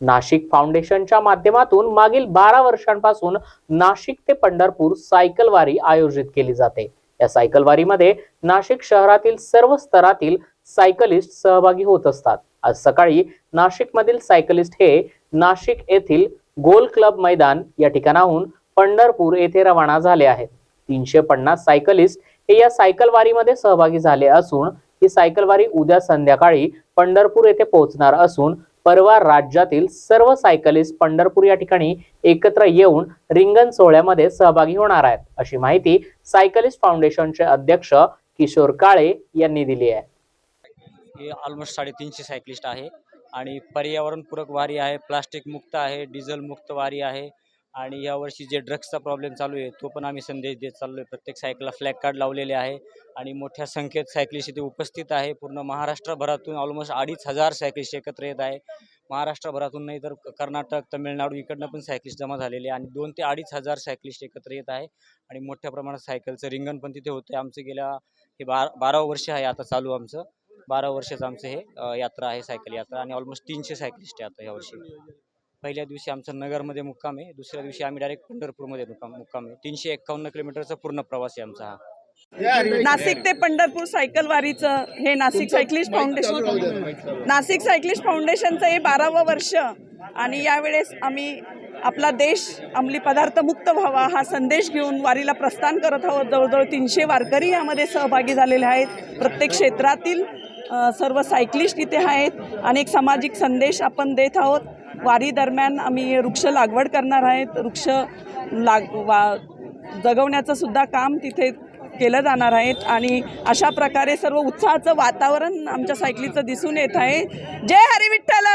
नाशिक फाउंडेशनच्या माध्यमातून मागील बारा वर्षांपासून नाशिक ते पंढरपूर सायकल वारी आयोजित केली जाते. या सायकल वारीमध्ये नाशिक शहरातील सर्व स्तरातील सायकलिस्ट सहभागी होत असतात. आज सकाळी नाशिकमधील सायकलिस्ट हे नाशिक येथील गोल क्लब मैदान या ठिकाणाहून पंढरपूर येथे रवाना झाले आहेत. तीनशे पन्नास सायकलिस्ट हे या सायकल वारीमध्ये सहभागी झाले असून ही सायकल वारी उद्या संध्याकाळी पंढरपूर येथे पोहोचणार असून परवा राज्यातील सर्व सायकलिस्ट पंढरपूर या ठिकाणी एकत्र येऊन रिंगण सोहळ्यामध्ये सहभागी होणार आहेत. अशी माहिती सायकलिस्ट फाउंडेशनचे अध्यक्ष किशोर काळे यांनी दिली आहे. हे ऑलमोस्ट साडेतीनशे सायकलिस्ट आहे आणि पर्यावरणपूरक वारी आहे प्लास्टिक मुक्त आहे डिझेल मुक्त वारी आहे. आणि यावर्षी जे ड्रग्सचा प्रॉब्लेम चालू आहे तो पण आम्ही संदेश देत चाललो आहे प्रत्येक सायकलला फ्लॅग कार्ड लावलेले आहे आणि मोठ्या संख्येत सायकलिस्ट इथे उपस्थित आहे. पूर्ण महाराष्ट्रभरातून ऑलमोस्ट अडीच हजार सायकलिस्ट एकत्र येत आहे. महाराष्ट्रभरातून नाही तर कर्नाटक तमिळनाडू इकडनं पण सायकलिस्ट जमा झालेले आहे आणि दोन ते अडीच हजार सायकलिस्ट एकत्र येत आहे आणि मोठ्या प्रमाणात सायकलचं रिंगण पण तिथे होतं आमचं गेल्या हे बार बारा वर्ष आहे आता चालू आमचं. बारा वर्षाचं आमचं हे यात्रा आहे सायकल यात्रा आणि ऑलमोस्ट तीनशे सायकलिस्ट आहे आता यावर्षी. पहिल्या दिवशी आमचा नगरमध्ये मुक्काम आहे. दुसऱ्या दिवशी आम्ही डायरेक्ट पंढरपूरमध्ये मुक्काम मुक्काम आहे. तीनशे एक्कावन्न किलोमीटरचा पूर्ण प्रवास आहे आमचा हा. नाशिक ते पंढरपूर सायकल वारीचं हे Nashik cyclist foundation Nashik cyclist फाउंडेशनचं हे बारावं वर्ष. आणि यावेळेस आम्ही आपला देश अंमली पदार्थ मुक्त व्हावा हा संदेश घेऊन वारीला प्रस्थान करत आहोत. जवळजवळ तीनशे वारकरी यामध्ये सहभागी झालेले आहेत. प्रत्येक क्षेत्रातील सर्व सायकलिस्ट इथे आहेत. अनेक सामाजिक संदेश आपण देत आहोत. वारी दरम्यान आम्ही वृक्ष लागवड करणार आहेत. वृक्ष लाग वा जगवण्याचं सुद्धा काम तिथे केलं जाणार आहेत आणि अशा प्रकारे सर्व उत्साहाचं वातावरण आमच्या सायकलीचं दिसून येत आहे. जय हरी विठ्ठल!